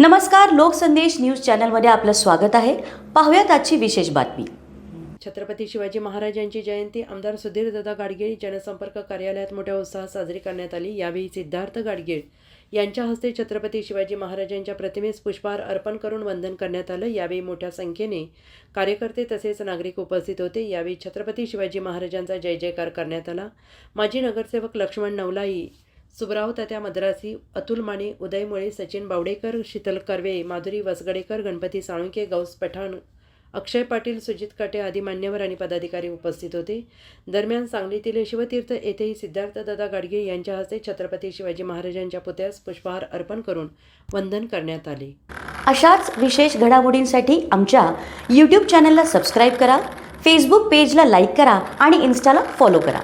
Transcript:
नमस्कार लोकसंदेश न्यूज चॅनलमध्ये आपलं स्वागत आहे. पाहूयात आजची विशेष बातमी. छत्रपती शिवाजी महाराज यांची जयंती आमदार सुधीरदादा गाडगीळ जनसंपर्क कार्यालयात मोठ्या उत्साहात साजरी करण्यात आली. यावेळी सिद्धार्थ गाडगीळ यांच्या हस्ते छत्रपती शिवाजी महाराजांच्या प्रतिमेस पुष्पहार अर्पण करून वंदन करण्यात आलं. यावेळी मोठ्या संख्येने कार्यकर्ते तसेच नागरिक उपस्थित होते. यावेळी छत्रपती शिवाजी महाराजांचा जय जयकार करण्यात आला. माजी नगरसेवक लक्ष्मण नवलाई सुबराव तात्या मद्रासी अतुल माने उदय मुळे सचिन बावडेकर शीतल कर्वे माधुरी वसगडेकर गणपती साळुंके गौस पठाण अक्षय पाटील सुजित काटे आदी मान्यवर आणि पदाधिकारी उपस्थित होते. दरम्यान सांगलीतील शिवतीर्थ येथेही सिद्धार्थदादा गाडगे यांच्या हस्ते छत्रपती शिवाजी महाराजांच्या पुतळ्यास पुष्पहार अर्पण करून वंदन करण्यात आले. अशाच विशेष घडामोडींसाठी आमच्या यूट्यूब चॅनलला सबस्क्राईब करा फेसबुक पेजला लाईक करा आणि इन्स्टाला फॉलो करा.